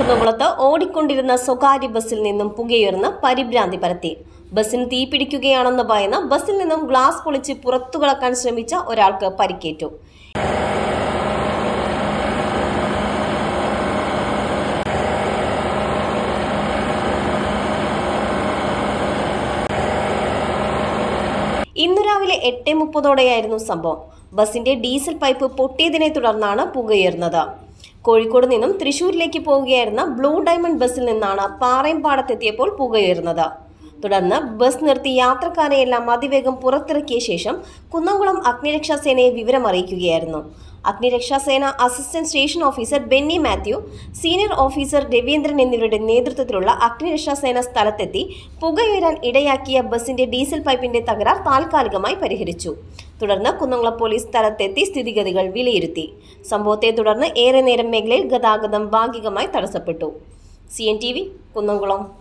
കുന്നംകുളത്ത് ഓടിക്കൊണ്ടിരുന്ന സ്വകാര്യ ബസ്സിൽ നിന്നും പുകയുയർന്ന് പരിഭ്രാന്തി പരത്തി. ബസ്സിന് തീപിടിക്കുകയാണെന്ന് പറയുന്ന ബസ്സിൽ നിന്നും ഗ്ലാസ് പൊളിച്ച് പുറത്തു കളക്കാൻ ശ്രമിച്ച ഒരാൾക്ക് പരിക്കേറ്റു. ഇന്നു രാവിലെ എട്ട് മുപ്പതോടെയായിരുന്നു സംഭവം. ബസിന്റെ ഡീസൽ പൈപ്പ് പൊട്ടിയതിനെ തുടർന്നാണ് പുകയുയർന്നത്. കോഴിക്കോട് നിന്നും തൃശൂരിലേക്ക് പോവുകയായിരുന്ന ബ്ലൂ ഡയമണ്ട് ബസ്സിൽ നിന്നാണ് പാറയംപാടത്തെത്തിയപ്പോൾ പുകയുയർന്നത് തുടർന്ന് ബസ് നിർത്തി യാത്രക്കാരെയെല്ലാം അതിവേഗം പുറത്തിറക്കിയ ശേഷം കുന്നംകുളം അഗ്നിരക്ഷാ സേനയെ വിവരം അറിയിക്കുകയായിരുന്നു അഗ്നിരക്ഷാ സേന assistant station officer Benny Mathew senior officer Raveendran എന്നിവരുടെ നേതൃത്വത്തിലുള്ള അഗ്നിരക്ഷാസേന സ്ഥലത്തെത്തി പുകയുയരാൻ ഇടയാക്കിയ ബസിന്റെ ഡീസൽ പൈപ്പിന്റെ തകരാർ താൽക്കാലികമായി പരിഹരിച്ചു. തുടർന്ന് കുന്നംകുളം പോലീസ് സ്ഥലത്തെത്തി സ്ഥിതിഗതികൾ വിലയിരുത്തി. സംഭവത്തെ തുടർന്ന് ഏറെ നേരം മേഖലയിൽ ഗതാഗതം ഭാഗികമായി തടസ്സപ്പെട്ടു. C N T V Kunnamkulam.